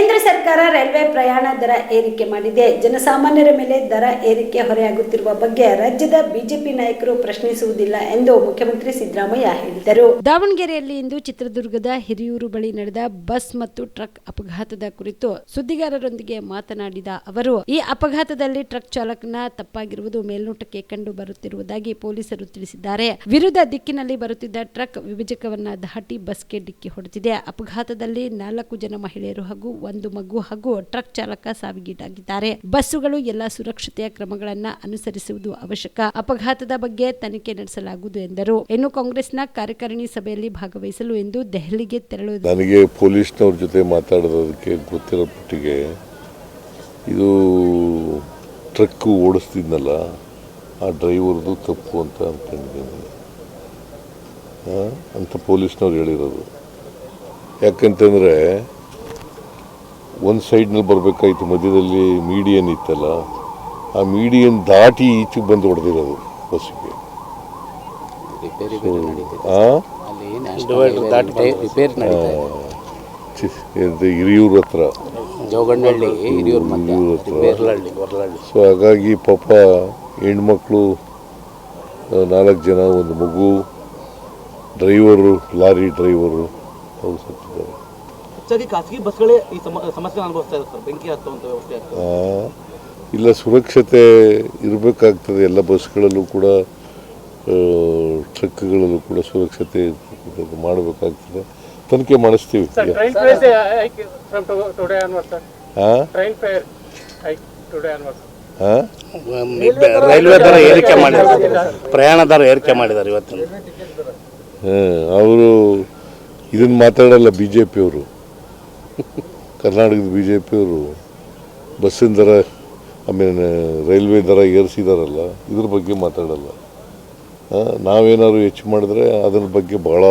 ಕೇಂದ್ರ ಸರ್ಕಾರ ರೈಲ್ವೆ ಪ್ರಯಾಣ ದರ ಏರಿಕೆ ಮಾಡಿದೆ. ಜನಸಾಮಾನ್ಯರ ಮೇಲೆ ದರ ಏರಿಕೆ ಹೊರೆಯಾಗುತ್ತಿರುವ ಬಗ್ಗೆ ರಾಜ್ಯದ ಬಿಜೆಪಿ ನಾಯಕರು ಪ್ರಶ್ನಿಸುವುದಿಲ್ಲ ಎಂದು ಮುಖ್ಯಮಂತ್ರಿ ಸಿದ್ದರಾಮಯ್ಯ ಹೇಳಿದರು. ದಾವಣಗೆರೆಯಲ್ಲಿ ಇಂದು ಚಿತ್ರದುರ್ಗದ ಹಿರಿಯೂರು ಬಳಿ ನಡೆದ ಬಸ್ ಮತ್ತು ಟ್ರಕ್ ಅಪಘಾತದ ಕುರಿತು ಸುದ್ದಿಗಾರರೊಂದಿಗೆ ಮಾತನಾಡಿದ ಅವರು, ಈ ಅಪಘಾತದಲ್ಲಿ ಟ್ರಕ್ ಚಾಲಕನ ತಪ್ಪಾಗಿರುವುದು ಮೇಲ್ನೋಟಕ್ಕೆ ಕಂಡು ಬರುತ್ತಿರುವುದಾಗಿ ಪೊಲೀಸರು ತಿಳಿಸಿದ್ದಾರೆ. ವಿರುದ್ಧ ದಿಕ್ಕಿನಲ್ಲಿ ಬರುತ್ತಿದ್ದ ಟ್ರಕ್ ವಿಭಜಕವನ್ನ ದಾಟಿ ಬಸ್ಗೆ ಡಿಕ್ಕಿ ಹೊಡೆದಿದೆ. ಅಪಘಾತದಲ್ಲಿ ನಾಲ್ಕು ಜನ ಮಹಿಳೆಯರು ಹಾಗೂ ಒಂದು ಮಗು ಹಾಗೂ ಟ್ರಕ್ ಚಾಲಕ ಸಾವಿಗೀಡಾಗಿದ್ದಾರೆ. ಬಸ್ಸುಗಳು ಎಲ್ಲ ಸುರಕ್ಷತೆಯ ಕ್ರಮಗಳನ್ನು ಅನುಸರಿಸುವುದು ಅವಶ್ಯಕ. ಅಪಘಾತದ ಬಗ್ಗೆ ತನಿಖೆ ನಡೆಸಲಾಗುವುದು ಎಂದರು. ಇನ್ನು ಕಾಂಗ್ರೆಸ್ನ ಕಾರ್ಯಕಾರಿಣಿ ಸಭೆಯಲ್ಲಿ ಭಾಗವಹಿಸಲು ಎಂದು ದೆಹಲಿಗೆ ತೆರಳುವುದು. ನನಗೆ ಪೊಲೀಸ್ನವ್ರ ಜೊತೆ ಮಾತಾಡೋದಕ್ಕೆ ಗೊತ್ತಿರೋ ಪಟ್ಟಿಗೆ ಇದು ಟ್ರಕ್ ಓಡಿಸ್ತಿದ್ನಲ್ಲ, ಆ ಡ್ರೈವರ್ದು ತಪ್ಪು ಅಂತ ಅಂದ್ಕೊಂಡಿದ್ದೀನಿ ಅಂತ ಪೊಲೀಸ್ನವ್ರು ಹೇಳಿರೋದು. ಯಾಕಂತಂದರೆ ಒಂದು ಸೈಡ್ನಲ್ಲಿ ಬರಬೇಕಾಯ್ತು ಮಧ್ಯದಲ್ಲಿ ಮೀಡಿಯನ್ ಇತ್ತಲ್ಲ ಆ ಮೀಡಿಯನ್ ದಾಟಿ ಈಚೆಗೆ ಬಂದು ಹೊಡೆದಿರೋದು ಬಸ್ಸಿಗೆ ಹಿರಿಯೂರ ಹತ್ರ. ಸೊ ಹಾಗಾಗಿ ಪಾಪ ಹೆಣ್ಮಕ್ಳು ನಾಲ್ಕು ಜನ ಒಂದು ಮಗು ಡ್ರೈವರು ಲಾರಿ ಡ್ರೈವರು ಅವ್ರು ಸತ್ತಿದ್ದಾರೆ. ಹೆಚ್ಚಾಗಿ ಖಾಸಗಿ ಬಸ್ಗಳೇ ಈ ಸಮಸ್ಯೆ ಅನುಭವಿಸ್ತಾ ಇದೆ ಸರ್. ಬೆಂಕಿ ಹತ್ತುವಂಥ ವ್ಯವಸ್ಥೆ ಇಲ್ಲ ಸುರಕ್ಷತೆ ಇರಬೇಕಾಗ್ತದೆ ಎಲ್ಲ ಬಸ್ಗಳಲ್ಲೂ ಕೂಡ ಟ್ರಕ್ಗಳಲ್ಲೂ ಕೂಡ ಸುರಕ್ಷತೆ ಮಾಡಬೇಕಾಗ್ತದೆ. ತನಿಖೆ ಮಾಡಿಸ್ತೀವಿ. ರೈಲ್ವೆ ದರ ಏರಿಕೆ ಮಾಡಿದ್ದಾರೆ. ಪ್ರಯಾಣ ದರ ಏರಿಕೆ ಮಾಡಿದ್ದಾರೆ ಇವತ್ತಿನ. ಅವರು ಇದನ್ನು ಮಾತಾಡಲ್ಲ ಬಿ ಜೆ ಪಿಯವರು ಕರ್ನಾಟಕದ ಬಿ ಜೆ ಪಿಯವರು ಬಸ್ಸಿನ ದರ ಆಮೇಲೆ ರೈಲ್ವೆ ದರ ಏರಿಸಿದಾರಲ್ಲ, ಇದ್ರ ಬಗ್ಗೆ ಮಾತಾಡಲ್ಲ. ನಾವೇನಾದ್ರು ಹೆಚ್ಚು ಮಾಡಿದ್ರೆ ಅದ್ರ ಬಗ್ಗೆ ಬಹಳ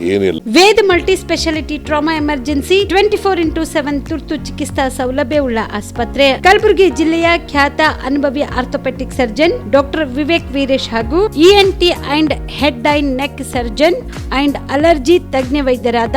ಏನಿಲ್ಲ. Veda multi speciality trauma emergency twenty four into seven ತುರ್ತು ಚಿಕಿತ್ಸಾ ಸೌಲಭ್ಯವುಳ್ಳ ಆಸ್ಪತ್ರೆ. ಕಲಬುರಗಿ ಜಿಲ್ಲೆಯ ಖ್ಯಾತ ಅನುಭವಿ orthopaedic surgeon doctor Vivek Veeresh ಹಾಗೂ ENT and head and neck surgeon and allergy ತಜ್ಞ ವೈದ್ಯರಾದ